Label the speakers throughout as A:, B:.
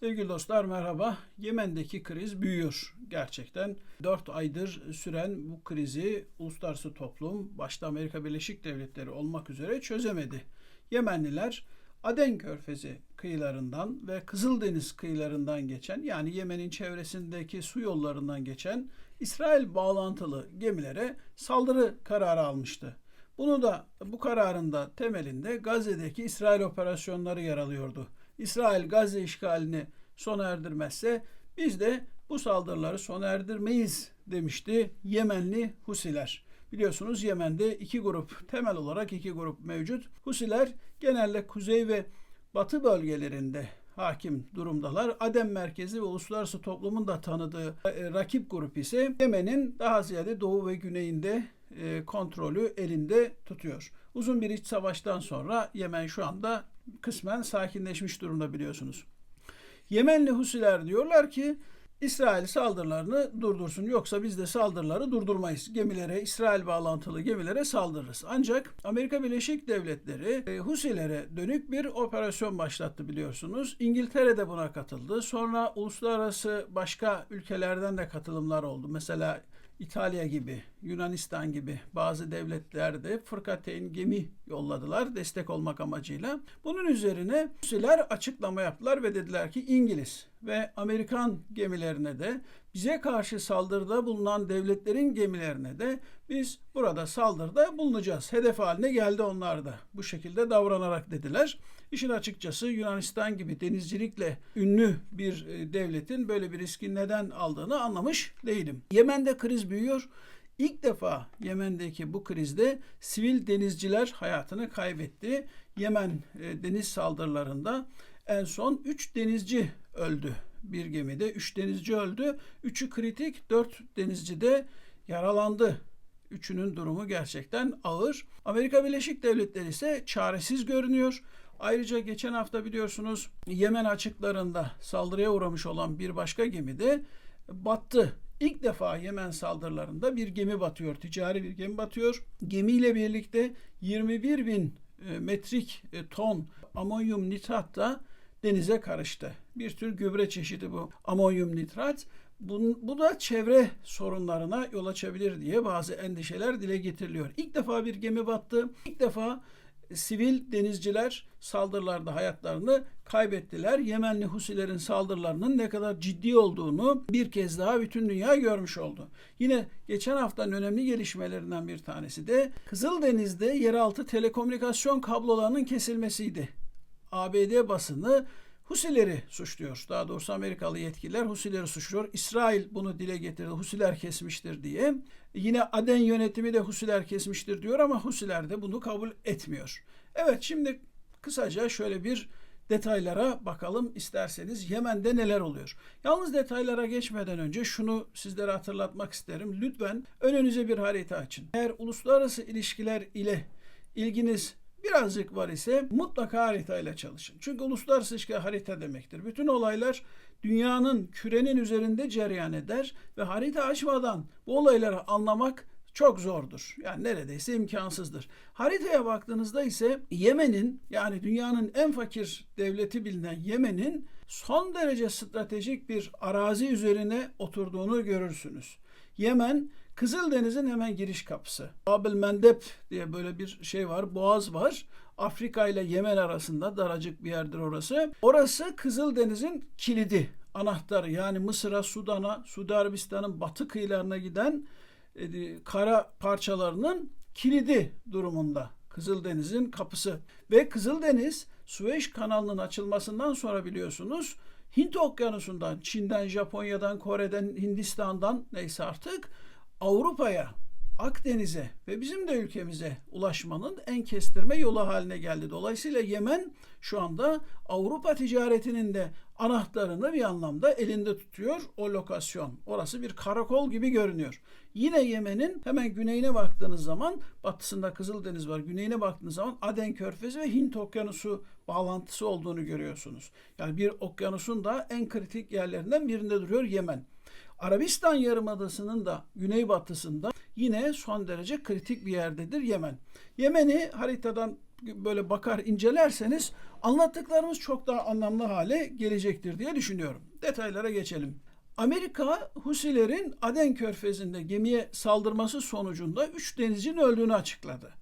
A: Sevgili dostlar merhaba. Yemen'deki kriz büyüyor gerçekten. 4 aydır süren bu krizi uluslararası toplum başta Amerika Birleşik Devletleri olmak üzere çözemedi. Yemenliler Aden Körfezi kıyılarından ve Kızıldeniz kıyılarından geçen yani Yemen'in çevresindeki su yollarından geçen İsrail bağlantılı gemilere saldırı kararı almıştı. Bunu da bu kararın da temelinde Gazze'deki İsrail operasyonları yer alıyordu. İsrail Gazze işgalini sona erdirmezse biz de bu saldırıları sona erdirmeyiz demişti Yemenli Husiler. Biliyorsunuz Yemen'de iki grup, temel olarak iki grup mevcut. Husiler genelde kuzey ve batı bölgelerinde hakim durumdalar. Adem merkezi ve uluslararası toplumun da tanıdığı e, rakip grup ise Yemen'in daha ziyade doğu ve güneyinde e, kontrolü elinde tutuyor. Uzun bir iç savaştan sonra Yemen şu anda kısmen sakinleşmiş durumda biliyorsunuz. Yemenli Husiler diyorlar ki İsrail saldırılarını durdursun yoksa biz de saldırıları durdurmayız. Gemilere, İsrail bağlantılı gemilere saldırırız. Ancak Amerika Birleşik Devletleri e, Husilere dönük bir operasyon başlattı biliyorsunuz. İngiltere de buna katıldı. Sonra uluslararası başka ülkelerden de katılımlar oldu. Mesela İtalya gibi, Yunanistan gibi bazı devletlerde fırkateyn gemi yolladılar destek olmak amacıyla. Bunun üzerine Husiler açıklama yaptılar ve dediler ki İngiliz ve Amerikan gemilerine de bize karşı saldırıda bulunan devletlerin gemilerine de biz burada saldırıda bulunacağız. Hedef haline geldi onlar da bu şekilde davranarak dediler. İşin açıkçası Yunanistan gibi denizcilikle ünlü bir e, devletin böyle bir riski neden aldığını anlamış değilim. Yemen'de kriz büyüyor. İlk defa Yemen'deki bu krizde sivil denizciler hayatını kaybetti. Yemen e, deniz saldırılarında en son 3 denizci öldü bir gemide. 3 denizci öldü. 3'ü kritik, 4 denizci de yaralandı. Üçünün durumu gerçekten ağır. Amerika Birleşik Devletleri ise çaresiz görünüyor. Ayrıca geçen hafta biliyorsunuz Yemen açıklarında saldırıya uğramış olan bir başka gemi de battı. İlk defa Yemen saldırılarında bir gemi batıyor, ticari bir gemi batıyor. Gemiyle birlikte 21 bin e, metrik e, ton amonyum nitrat da denize karıştı. Bir tür gübre çeşidi bu amonyum nitrat. Bu, bu da çevre sorunlarına yol açabilir diye bazı endişeler dile getiriliyor. İlk defa bir gemi battı. İlk defa sivil denizciler saldırılarda hayatlarını kaybettiler. Yemenli Husilerin saldırılarının ne kadar ciddi olduğunu bir kez daha bütün dünya görmüş oldu. Yine geçen haftanın önemli gelişmelerinden bir tanesi de Kızıldeniz'de yeraltı telekomünikasyon kablolarının kesilmesiydi. ABD basını Husileri suçluyor. Daha doğrusu Amerikalı yetkililer Husileri suçluyor. İsrail bunu dile getirdi. Husiler kesmiştir diye. Yine Aden yönetimi de Husiler kesmiştir diyor ama Husiler de bunu kabul etmiyor. Evet şimdi kısaca şöyle bir detaylara bakalım isterseniz. Yemen'de neler oluyor? Yalnız detaylara geçmeden önce şunu sizlere hatırlatmak isterim. Lütfen önünüze bir harita açın. Eğer uluslararası ilişkiler ile ilginiz birazcık var ise mutlaka haritayla çalışın. Çünkü uluslararası ilişki harita demektir. Bütün olaylar dünyanın kürenin üzerinde cereyan eder ve harita açmadan bu olayları anlamak çok zordur. Yani neredeyse imkansızdır. Haritaya baktığınızda ise Yemen'in yani dünyanın en fakir devleti bilinen Yemen'in son derece stratejik bir arazi üzerine oturduğunu görürsünüz. Yemen Kızıldeniz'in hemen giriş kapısı. Babel Mendeb diye böyle bir şey var, boğaz var. Afrika ile Yemen arasında daracık bir yerdir orası. Orası Kızıldeniz'in kilidi, anahtarı. Yani Mısır'a, Sudan'a, Suudi Arabistan'ın batı kıyılarına giden e, kara parçalarının kilidi durumunda. Kızıldeniz'in kapısı. Ve Kızıldeniz Süveyş kanalının açılmasından sonra biliyorsunuz Hint okyanusundan, Çin'den, Japonya'dan, Kore'den, Hindistan'dan neyse artık Avrupa'ya, Akdeniz'e ve bizim de ülkemize ulaşmanın en kestirme yolu haline geldi. Dolayısıyla Yemen şu anda Avrupa ticaretinin de anahtarını bir anlamda elinde tutuyor o lokasyon. Orası bir karakol gibi görünüyor. Yine Yemen'in hemen güneyine baktığınız zaman batısında Kızıldeniz var. Güneyine baktığınız zaman Aden Körfezi ve Hint Okyanusu bağlantısı olduğunu görüyorsunuz. Yani bir okyanusun da en kritik yerlerinden birinde duruyor Yemen. Arabistan Yarımadası'nın da güneybatısında yine son derece kritik bir yerdedir Yemen. Yemen'i haritadan böyle bakar incelerseniz anlattıklarımız çok daha anlamlı hale gelecektir diye düşünüyorum. Detaylara geçelim. Amerika Husilerin Aden Körfezi'nde gemiye saldırması sonucunda 3 denizcinin öldüğünü açıkladı.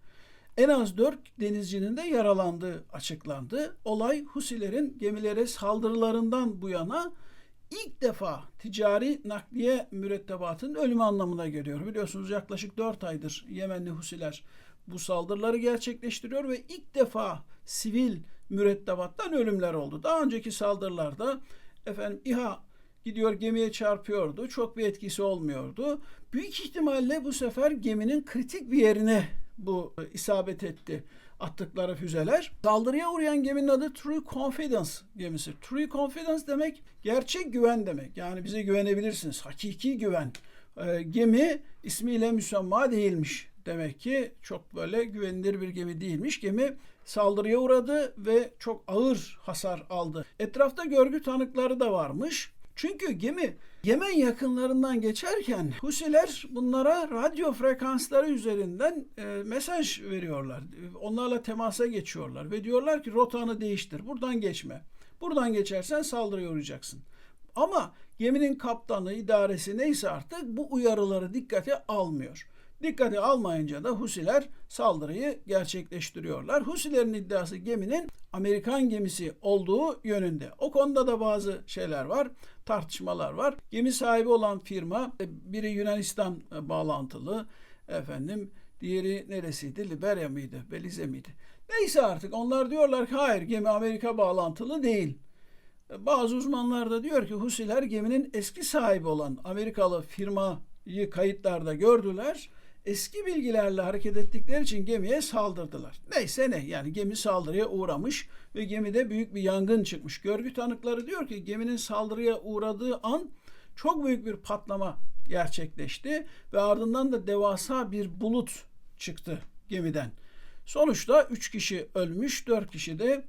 A: En az 4 denizcinin de yaralandığı açıklandı. Olay Husilerin gemilere saldırılarından bu yana ilk defa ticari nakliye mürettebatının ölümü anlamına geliyor. Biliyorsunuz yaklaşık 4 aydır Yemenli Husiler bu saldırıları gerçekleştiriyor ve ilk defa sivil mürettebattan ölümler oldu. Daha önceki saldırılarda efendim İHA gidiyor gemiye çarpıyordu. Çok bir etkisi olmuyordu. Büyük ihtimalle bu sefer geminin kritik bir yerine bu isabet etti attıkları füzeler. Saldırıya uğrayan geminin adı True Confidence gemisi. True Confidence demek gerçek güven demek. Yani bize güvenebilirsiniz. Hakiki güven. E, gemi ismiyle müsemma değilmiş. Demek ki çok böyle güvenilir bir gemi değilmiş. Gemi saldırıya uğradı ve çok ağır hasar aldı. Etrafta görgü tanıkları da varmış. Çünkü gemi Yemen yakınlarından geçerken Husiler bunlara radyo frekansları üzerinden e, mesaj veriyorlar. Onlarla temasa geçiyorlar ve diyorlar ki rotanı değiştir. Buradan geçme. Buradan geçersen saldırıya uğrayacaksın. Ama geminin kaptanı, idaresi neyse artık bu uyarıları dikkate almıyor. Dikkate almayınca da Husiler saldırıyı gerçekleştiriyorlar. Husilerin iddiası geminin Amerikan gemisi olduğu yönünde. O konuda da bazı şeyler var, tartışmalar var. Gemi sahibi olan firma e, biri Yunanistan e, bağlantılı, efendim diğeri neresiydi? Liberya mıydı? Belize miydi? Neyse artık onlar diyorlar ki hayır gemi Amerika bağlantılı değil. E, bazı uzmanlar da diyor ki Husiler geminin eski sahibi olan Amerikalı firmayı kayıtlarda gördüler eski bilgilerle hareket ettikleri için gemiye saldırdılar. Neyse ne yani gemi saldırıya uğramış ve gemide büyük bir yangın çıkmış. Görgü tanıkları diyor ki geminin saldırıya uğradığı an çok büyük bir patlama gerçekleşti ve ardından da devasa bir bulut çıktı gemiden. Sonuçta 3 kişi ölmüş, 4 kişi de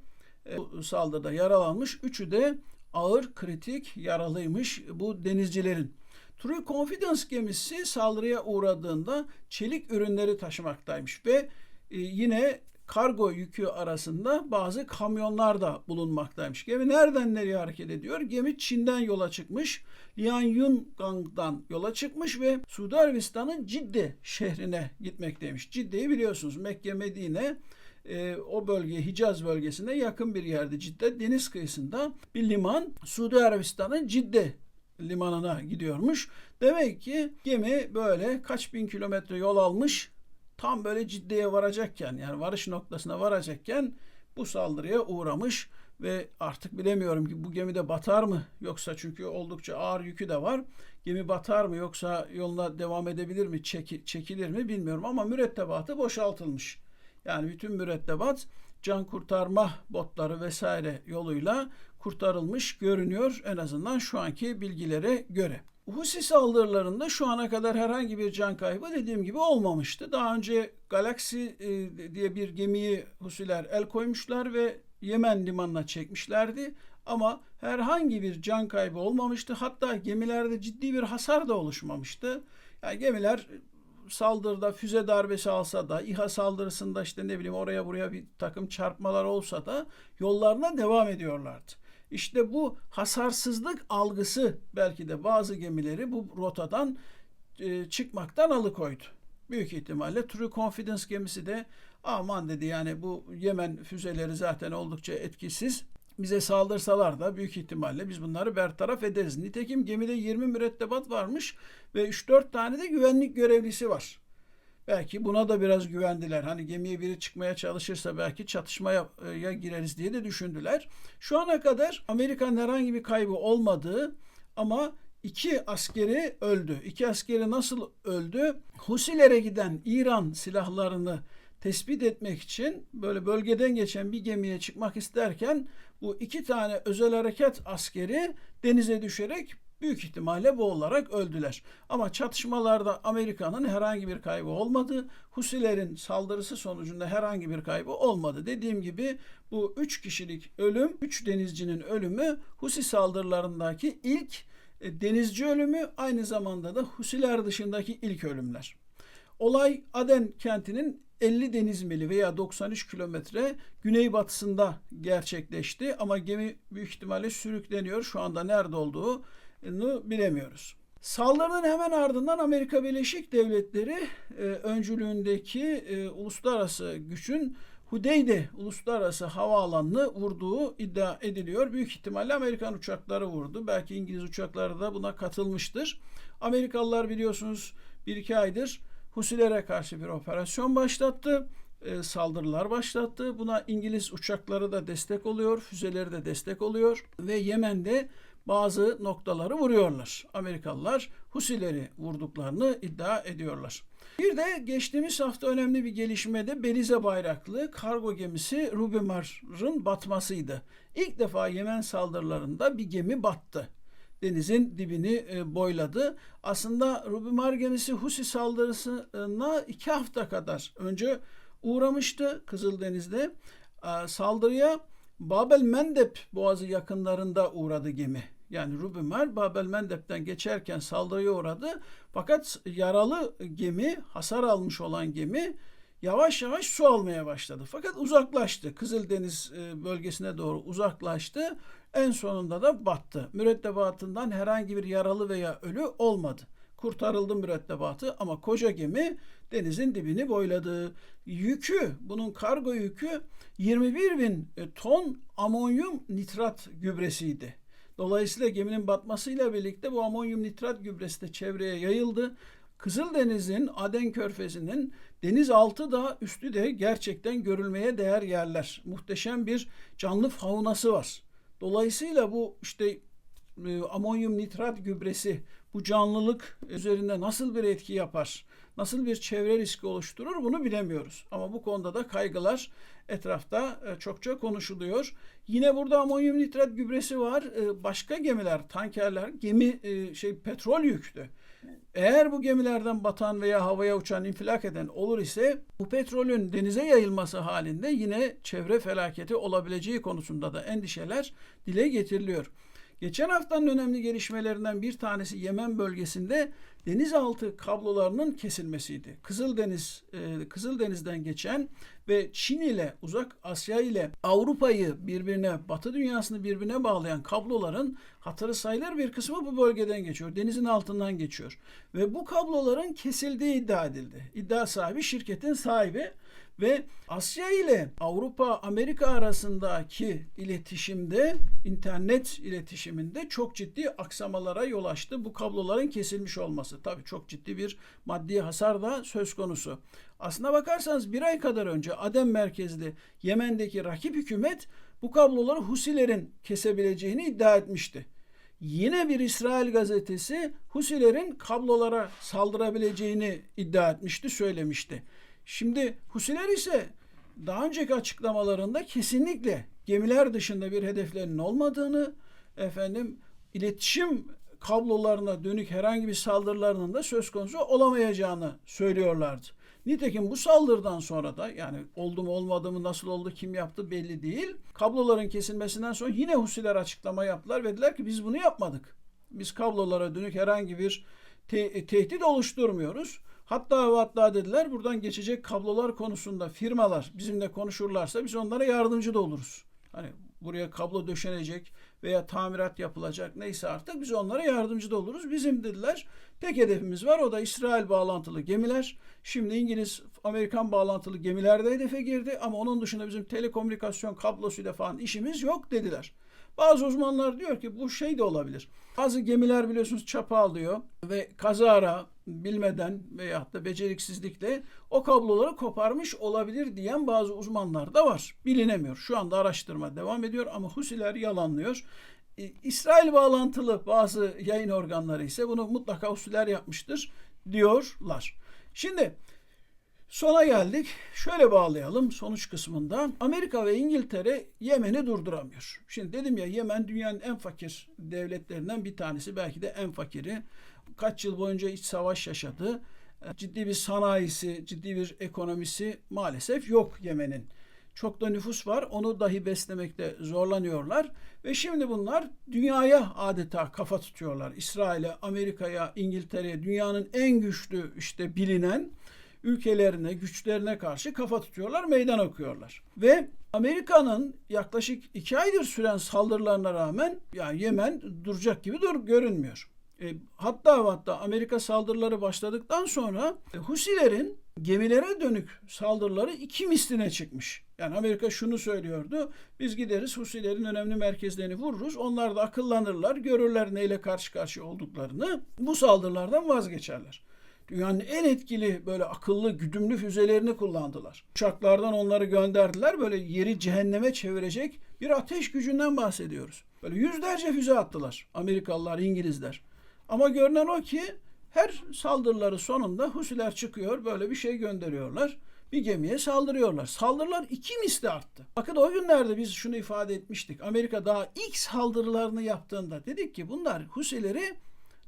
A: e, bu saldırıda yaralanmış. Üçü de ağır kritik yaralıymış bu denizcilerin. True Confidence gemisi saldırıya uğradığında çelik ürünleri taşımaktaymış ve e, yine kargo yükü arasında bazı kamyonlar da bulunmaktaymış. Gemi nereden nereye hareket ediyor? Gemi Çin'den yola çıkmış. Lianyungan'dan yola çıkmış ve Suudi Arabistan'ın Cidde şehrine gitmekteymiş. Cidde'yi biliyorsunuz Mekke, Medine e, o bölge Hicaz bölgesine yakın bir yerde Cidde deniz kıyısında bir liman Suudi Arabistan'ın Cidde limanına gidiyormuş. Demek ki gemi böyle kaç bin kilometre yol almış tam böyle ciddiye varacakken yani varış noktasına varacakken bu saldırıya uğramış ve artık bilemiyorum ki bu gemide batar mı yoksa çünkü oldukça ağır yükü de var. Gemi batar mı yoksa yoluna devam edebilir mi çeki, çekilir mi bilmiyorum ama mürettebatı boşaltılmış. Yani bütün mürettebat can kurtarma botları vesaire yoluyla kurtarılmış görünüyor en azından şu anki bilgilere göre. Husi saldırılarında şu ana kadar herhangi bir can kaybı dediğim gibi olmamıştı. Daha önce Galaxy e, diye bir gemiyi Husiler el koymuşlar ve Yemen limanına çekmişlerdi. Ama herhangi bir can kaybı olmamıştı. Hatta gemilerde ciddi bir hasar da oluşmamıştı. Yani gemiler saldırıda füze darbesi alsa da, İHA saldırısında işte ne bileyim oraya buraya bir takım çarpmalar olsa da yollarına devam ediyorlardı. İşte bu hasarsızlık algısı belki de bazı gemileri bu rotadan e, çıkmaktan alıkoydu. Büyük ihtimalle True Confidence gemisi de aman dedi yani bu Yemen füzeleri zaten oldukça etkisiz. Bize saldırsalar da büyük ihtimalle biz bunları bertaraf ederiz. Nitekim gemide 20 mürettebat varmış ve 3-4 tane de güvenlik görevlisi var. Belki buna da biraz güvendiler. Hani gemiye biri çıkmaya çalışırsa belki çatışmaya e, gireriz diye de düşündüler. Şu ana kadar Amerikan herhangi bir kaybı olmadığı ama iki askeri öldü. İki askeri nasıl öldü? Husilere giden İran silahlarını tespit etmek için böyle bölgeden geçen bir gemiye çıkmak isterken bu iki tane özel harekat askeri denize düşerek büyük ihtimalle bu olarak öldüler. Ama çatışmalarda Amerika'nın herhangi bir kaybı olmadı. Husilerin saldırısı sonucunda herhangi bir kaybı olmadı. Dediğim gibi bu üç kişilik ölüm, üç denizcinin ölümü Husi saldırılarındaki ilk e, denizci ölümü aynı zamanda da Husiler dışındaki ilk ölümler. Olay Aden kentinin 50 deniz mili veya 93 kilometre güneybatısında gerçekleşti. Ama gemi büyük ihtimalle sürükleniyor. Şu anda nerede olduğunu bilemiyoruz. Saldırının hemen ardından Amerika Birleşik Devletleri e, öncülüğündeki e, uluslararası gücün Hudeyde uluslararası havaalanını vurduğu iddia ediliyor. Büyük ihtimalle Amerikan uçakları vurdu. Belki İngiliz uçakları da buna katılmıştır. Amerikalılar biliyorsunuz bir iki aydır Husilere karşı bir operasyon başlattı. E, saldırılar başlattı. Buna İngiliz uçakları da destek oluyor, füzeleri de destek oluyor ve Yemen'de bazı noktaları vuruyorlar. Amerikalılar Husileri vurduklarını iddia ediyorlar. Bir de geçtiğimiz hafta önemli bir gelişmede Belize bayraklı kargo gemisi Rubimar'ın batmasıydı. İlk defa Yemen saldırılarında bir gemi battı. Denizin dibini e, boyladı. Aslında Rubimar gemisi Husi saldırısına iki hafta kadar önce uğramıştı Kızıldeniz'de. E, saldırıya Babel Mendeb boğazı yakınlarında uğradı gemi. Yani Rubimar Babel Mendeb'den geçerken saldırıya uğradı. Fakat yaralı gemi, hasar almış olan gemi yavaş yavaş su almaya başladı. Fakat uzaklaştı. Kızıldeniz e, bölgesine doğru uzaklaştı. En sonunda da battı. Mürettebatından herhangi bir yaralı veya ölü olmadı. Kurtarıldı mürettebatı ama koca gemi denizin dibini boyladı. Yükü, bunun kargo yükü 21 bin ton amonyum nitrat gübresiydi. Dolayısıyla geminin batmasıyla birlikte bu amonyum nitrat gübresi de çevreye yayıldı. Kızıldeniz'in, Aden Körfezi'nin denizaltı da üstü de gerçekten görülmeye değer yerler. Muhteşem bir canlı faunası var. Dolayısıyla bu işte e, amonyum nitrat gübresi bu canlılık üzerinde nasıl bir etki yapar? Nasıl bir çevre riski oluşturur bunu bilemiyoruz. Ama bu konuda da kaygılar etrafta e, çokça konuşuluyor. Yine burada amonyum nitrat gübresi var. E, başka gemiler, tankerler, gemi şey petrol yüklü. Eğer bu gemilerden batan veya havaya uçan infilak eden olur ise bu petrolün denize yayılması halinde yine çevre felaketi olabileceği konusunda da endişeler dile getiriliyor. Geçen haftanın önemli gelişmelerinden bir tanesi Yemen bölgesinde denizaltı kablolarının kesilmesiydi. Kızıldeniz e, Kızıldeniz'den geçen ve Çin ile Uzak Asya ile Avrupa'yı birbirine, Batı dünyasını birbirine bağlayan kabloların hatırı sayılır bir kısmı bu bölgeden geçiyor. Denizin altından geçiyor. Ve bu kabloların kesildiği iddia edildi. İddia sahibi şirketin sahibi ve Asya ile Avrupa Amerika arasındaki iletişimde internet iletişiminde çok ciddi aksamalara yol açtı. Bu kabloların kesilmiş olması tabii çok ciddi bir maddi hasar da söz konusu. Aslına bakarsanız bir ay kadar önce Adem merkezli Yemen'deki rakip hükümet bu kabloları Husilerin kesebileceğini iddia etmişti. Yine bir İsrail gazetesi Husilerin kablolara saldırabileceğini iddia etmişti, söylemişti. Şimdi Husiler ise daha önceki açıklamalarında kesinlikle gemiler dışında bir hedeflerinin olmadığını, efendim iletişim kablolarına dönük herhangi bir saldırılarının da söz konusu olamayacağını söylüyorlardı. Nitekim bu saldırıdan sonra da yani oldu mu olmadı mı nasıl oldu kim yaptı belli değil. Kabloların kesilmesinden sonra yine Husiler açıklama yaptılar ve dediler ki biz bunu yapmadık. Biz kablolara dönük herhangi bir te- tehdit oluşturmuyoruz. Hatta ve hatta dediler buradan geçecek kablolar konusunda firmalar bizimle konuşurlarsa biz onlara yardımcı da oluruz. Hani buraya kablo döşenecek veya tamirat yapılacak neyse artık biz onlara yardımcı da oluruz. Bizim dediler tek hedefimiz var o da İsrail bağlantılı gemiler. Şimdi İngiliz, Amerikan bağlantılı gemiler de hedefe girdi ama onun dışında bizim telekomünikasyon kablosuyla falan işimiz yok dediler. Bazı uzmanlar diyor ki bu şey de olabilir. Bazı gemiler biliyorsunuz çapa alıyor ve kazara bilmeden veyahut da beceriksizlikle o kabloları koparmış olabilir diyen bazı uzmanlar da var. Bilinemiyor. Şu anda araştırma devam ediyor ama Husiler yalanlıyor. Ee, İsrail bağlantılı bazı yayın organları ise bunu mutlaka Husiler yapmıştır diyorlar. Şimdi Sona geldik. Şöyle bağlayalım sonuç kısmında. Amerika ve İngiltere Yemen'i durduramıyor. Şimdi dedim ya Yemen dünyanın en fakir devletlerinden bir tanesi. Belki de en fakiri. Kaç yıl boyunca iç savaş yaşadı. Ciddi bir sanayisi, ciddi bir ekonomisi maalesef yok Yemen'in. Çok da nüfus var. Onu dahi beslemekte zorlanıyorlar. Ve şimdi bunlar dünyaya adeta kafa tutuyorlar. İsrail'e, Amerika'ya, İngiltere'ye, dünyanın en güçlü işte bilinen ülkelerine, güçlerine karşı kafa tutuyorlar, meydan okuyorlar. Ve Amerika'nın yaklaşık iki aydır süren saldırılarına rağmen yani Yemen duracak gibi dur görünmüyor. E, hatta hatta Amerika saldırıları başladıktan sonra e, Husilerin gemilere dönük saldırıları iki misline çıkmış. Yani Amerika şunu söylüyordu. Biz gideriz Husilerin önemli merkezlerini vururuz. Onlar da akıllanırlar, görürler neyle karşı karşıya olduklarını. Bu saldırılardan vazgeçerler. Dünyanın en etkili böyle akıllı güdümlü füzelerini kullandılar. Uçaklardan onları gönderdiler. Böyle yeri cehenneme çevirecek bir ateş gücünden bahsediyoruz. Böyle yüzlerce füze attılar Amerikalılar, İngilizler. Ama görünen o ki her saldırıları sonunda Husiler çıkıyor böyle bir şey gönderiyorlar. Bir gemiye saldırıyorlar. Saldırılar iki misli arttı. Bakın o günlerde biz şunu ifade etmiştik. Amerika daha ilk saldırılarını yaptığında dedik ki bunlar Husileri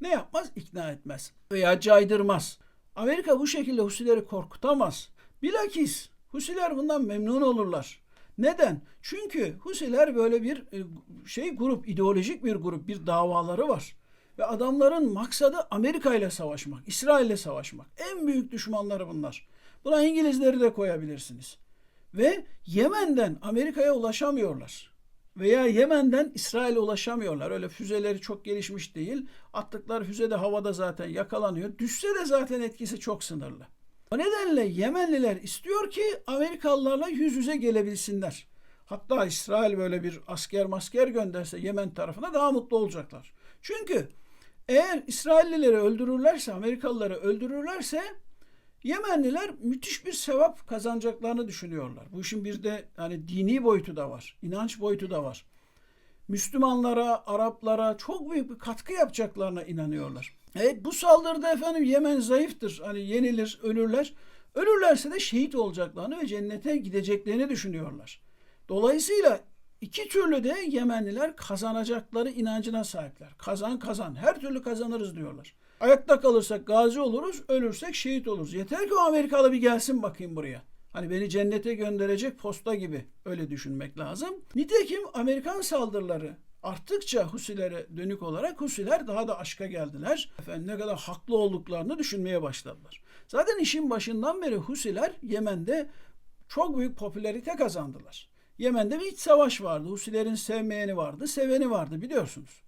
A: ne yapmaz? İkna etmez veya caydırmaz. Amerika bu şekilde Husileri korkutamaz. Bilakis Husiler bundan memnun olurlar. Neden? Çünkü Husiler böyle bir e, şey grup, ideolojik bir grup, bir davaları var. Ve adamların maksadı Amerika ile savaşmak, İsrail ile savaşmak. En büyük düşmanları bunlar. Buna İngilizleri de koyabilirsiniz. Ve Yemen'den Amerika'ya ulaşamıyorlar. Veya Yemen'den İsrail'e ulaşamıyorlar. Öyle füzeleri çok gelişmiş değil. Attıkları füze de havada zaten yakalanıyor. Düşse de zaten etkisi çok sınırlı. O nedenle Yemenliler istiyor ki Amerikalılarla yüz yüze gelebilsinler. Hatta İsrail böyle bir asker masker gönderse Yemen tarafına daha mutlu olacaklar. Çünkü eğer İsraillileri öldürürlerse, Amerikalıları öldürürlerse Yemenliler müthiş bir sevap kazanacaklarını düşünüyorlar. Bu işin bir de yani dini boyutu da var, inanç boyutu da var. Müslümanlara, Araplara çok büyük bir katkı yapacaklarına inanıyorlar. Evet bu saldırıda efendim Yemen zayıftır. Hani yenilir, ölürler. Ölürlerse de şehit olacaklarını ve cennete gideceklerini düşünüyorlar. Dolayısıyla iki türlü de Yemenliler kazanacakları inancına sahipler. Kazan kazan. Her türlü kazanırız diyorlar. Ayakta kalırsak gazi oluruz, ölürsek şehit oluruz. Yeter ki o Amerikalı bir gelsin bakayım buraya. Hani beni cennete gönderecek posta gibi öyle düşünmek lazım. Nitekim Amerikan saldırıları arttıkça Husilere dönük olarak Husiler daha da aşka geldiler. Efendim ne kadar haklı olduklarını düşünmeye başladılar. Zaten işin başından beri Husiler Yemen'de çok büyük popülarite kazandılar. Yemen'de bir iç savaş vardı. Husilerin sevmeyeni vardı, seveni vardı biliyorsunuz.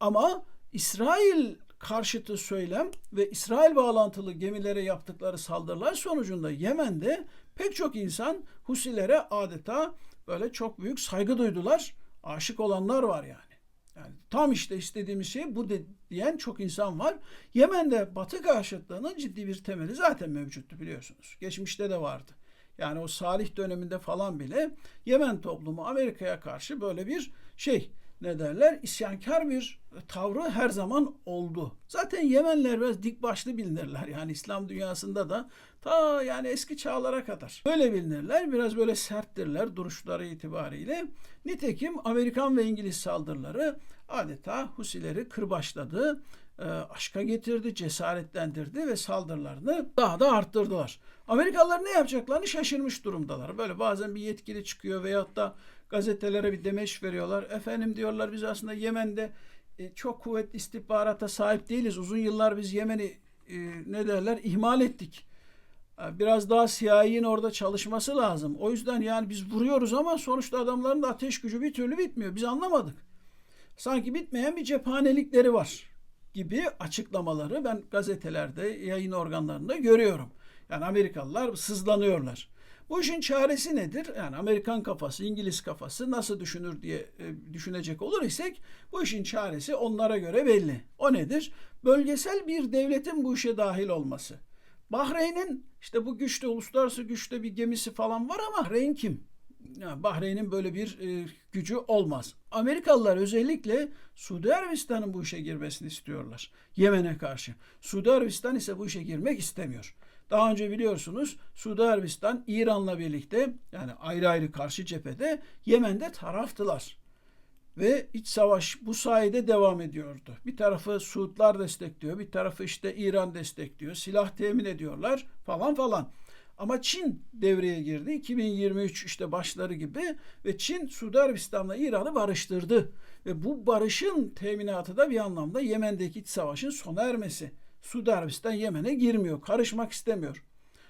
A: Ama İsrail karşıtı söylem ve İsrail bağlantılı gemilere yaptıkları saldırılar sonucunda Yemen'de pek çok insan Husilere adeta böyle çok büyük saygı duydular. Aşık olanlar var yani. Yani tam işte istediğimiz şey bu de, diyen çok insan var. Yemen'de Batı karşıtlığının ciddi bir temeli zaten mevcuttu biliyorsunuz. Geçmişte de vardı. Yani o Salih döneminde falan bile Yemen toplumu Amerika'ya karşı böyle bir şey ne derler isyankar bir tavrı her zaman oldu. Zaten Yemenler biraz dik başlı bilinirler. Yani İslam dünyasında da ta yani eski çağlara kadar. Böyle bilinirler. Biraz böyle serttirler duruşları itibariyle. Nitekim Amerikan ve İngiliz saldırıları adeta Husileri kırbaçladı e, aşka getirdi, cesaretlendirdi ve saldırılarını daha da arttırdılar. Amerikalılar ne yapacaklarını şaşırmış durumdalar. Böyle bazen bir yetkili çıkıyor veyahut da gazetelere bir demeç veriyorlar. Efendim diyorlar biz aslında Yemen'de e, çok kuvvetli istihbarata sahip değiliz. Uzun yıllar biz Yemen'i e, ne derler ihmal ettik. E, biraz daha CIA'nin orada çalışması lazım. O yüzden yani biz vuruyoruz ama sonuçta adamların da ateş gücü bir türlü bitmiyor. Biz anlamadık. Sanki bitmeyen bir cephanelikleri var gibi açıklamaları ben gazetelerde, yayın organlarında görüyorum. Yani Amerikalılar sızlanıyorlar. Bu işin çaresi nedir? Yani Amerikan kafası, İngiliz kafası nasıl düşünür diye e, düşünecek olur isek bu işin çaresi onlara göre belli. O nedir? Bölgesel bir devletin bu işe dahil olması. Bahreyn'in işte bu güçte, uluslararası güçte bir gemisi falan var ama Bahreyn kim? Yani Bahreyn'in böyle bir e, gücü olmaz. Amerikalılar özellikle Suudi Arabistan'ın bu işe girmesini istiyorlar. Yemen'e karşı. Suudi Arabistan ise bu işe girmek istemiyor. Daha önce biliyorsunuz Suudi Arabistan İran'la birlikte yani ayrı ayrı karşı cephede Yemen'de taraftılar. Ve iç savaş bu sayede devam ediyordu. Bir tarafı Suudlar destekliyor, bir tarafı işte İran destekliyor, silah temin ediyorlar falan falan. Ama Çin devreye girdi. 2023 işte başları gibi ve Çin Suudi Arabistan'la İran'ı barıştırdı. Ve bu barışın teminatı da bir anlamda Yemen'deki iç savaşın sona ermesi. Suudi Arabistan Yemen'e girmiyor, karışmak istemiyor.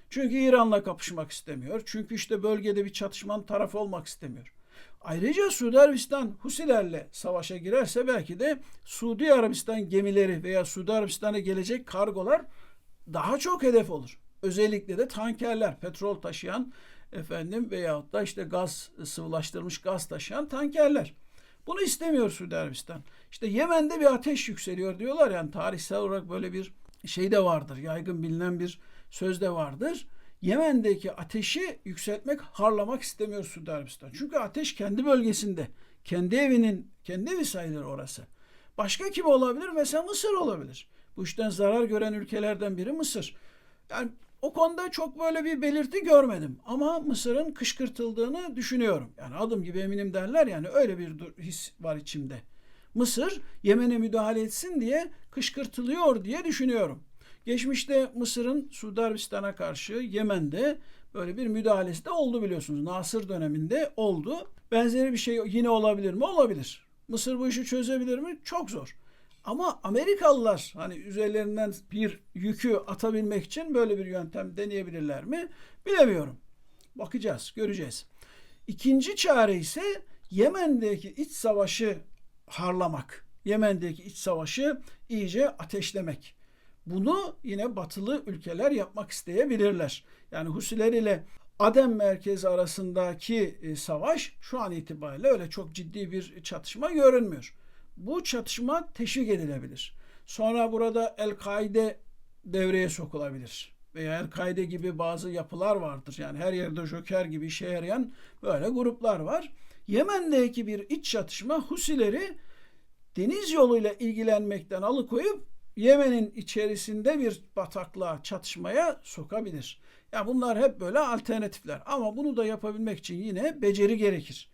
A: Çünkü İran'la kapışmak istemiyor. Çünkü işte bölgede bir çatışmanın tarafı olmak istemiyor. Ayrıca Suudi Arabistan Husilerle savaşa girerse belki de Suudi Arabistan gemileri veya Suudi Arabistan'a gelecek kargolar daha çok hedef olur. Özellikle de tankerler, petrol taşıyan efendim veyahut da işte gaz sıvılaştırılmış gaz taşıyan tankerler. Bunu istemiyor Suudi Arabistan. İşte Yemen'de bir ateş yükseliyor diyorlar yani tarihsel olarak böyle bir şey de vardır. Yaygın bilinen bir söz de vardır. Yemen'deki ateşi yükseltmek, harlamak istemiyor Suudi Arabistan. Çünkü ateş kendi bölgesinde, kendi evinin, kendi evi sayılır orası. Başka kim olabilir? Mesela Mısır olabilir. Bu işten zarar gören ülkelerden biri Mısır. Yani o konuda çok böyle bir belirti görmedim. Ama Mısır'ın kışkırtıldığını düşünüyorum. Yani adım gibi eminim derler yani öyle bir his var içimde. Mısır Yemen'e müdahale etsin diye kışkırtılıyor diye düşünüyorum. Geçmişte Mısır'ın Suudi Arabistan'a karşı Yemen'de böyle bir müdahalesi de oldu biliyorsunuz. Nasır döneminde oldu. Benzeri bir şey yine olabilir mi? Olabilir. Mısır bu işi çözebilir mi? Çok zor. Ama Amerikalılar hani üzerlerinden bir yükü atabilmek için böyle bir yöntem deneyebilirler mi? Bilemiyorum. Bakacağız, göreceğiz. İkinci çare ise Yemen'deki iç savaşı harlamak. Yemen'deki iç savaşı iyice ateşlemek. Bunu yine batılı ülkeler yapmak isteyebilirler. Yani Husiler ile Adem merkezi arasındaki e, savaş şu an itibariyle öyle çok ciddi bir çatışma görünmüyor. Bu çatışma teşvik edilebilir. Sonra burada El-Kaide devreye sokulabilir. Veya El-Kaide gibi bazı yapılar vardır. Yani her yerde Joker gibi işe yarayan böyle gruplar var. Yemen'deki bir iç çatışma Husileri deniz yoluyla ilgilenmekten alıkoyup Yemen'in içerisinde bir bataklığa, çatışmaya sokabilir. Ya yani bunlar hep böyle alternatifler. Ama bunu da yapabilmek için yine beceri gerekir.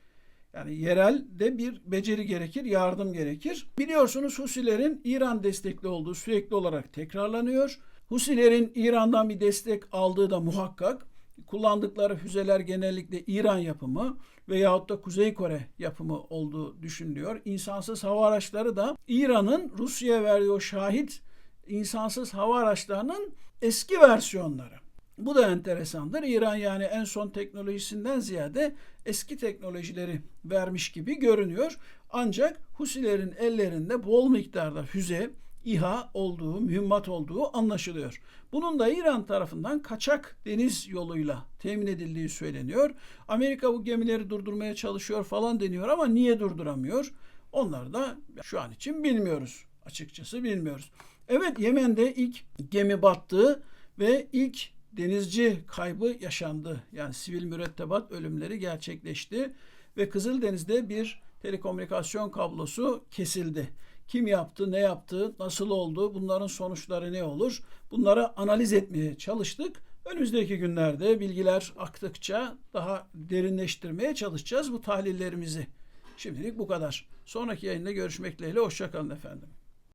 A: Yani yerelde bir beceri gerekir, yardım gerekir. Biliyorsunuz Husilerin İran destekli olduğu sürekli olarak tekrarlanıyor. Husilerin İran'dan bir destek aldığı da muhakkak. Kullandıkları füzeler genellikle İran yapımı veyahut da Kuzey Kore yapımı olduğu düşünülüyor. İnsansız hava araçları da İran'ın Rusya'ya verdiği o şahit insansız hava araçlarının eski versiyonları. Bu da enteresandır. İran yani en son teknolojisinden ziyade eski teknolojileri vermiş gibi görünüyor. Ancak Husilerin ellerinde bol miktarda füze, İHA olduğu, mühimmat olduğu anlaşılıyor. Bunun da İran tarafından kaçak deniz yoluyla temin edildiği söyleniyor. Amerika bu gemileri durdurmaya çalışıyor falan deniyor ama niye durduramıyor? Onları da şu an için bilmiyoruz. Açıkçası bilmiyoruz. Evet Yemen'de ilk gemi battı ve ilk denizci kaybı yaşandı. Yani sivil mürettebat ölümleri gerçekleşti ve Kızıldeniz'de bir telekomünikasyon kablosu kesildi. Kim yaptı, ne yaptı, nasıl oldu, bunların sonuçları ne olur? Bunları analiz etmeye çalıştık. Önümüzdeki günlerde bilgiler aktıkça daha derinleştirmeye çalışacağız bu tahlillerimizi. Şimdilik bu kadar. Sonraki yayında görüşmek dileğiyle. Hoşçakalın efendim.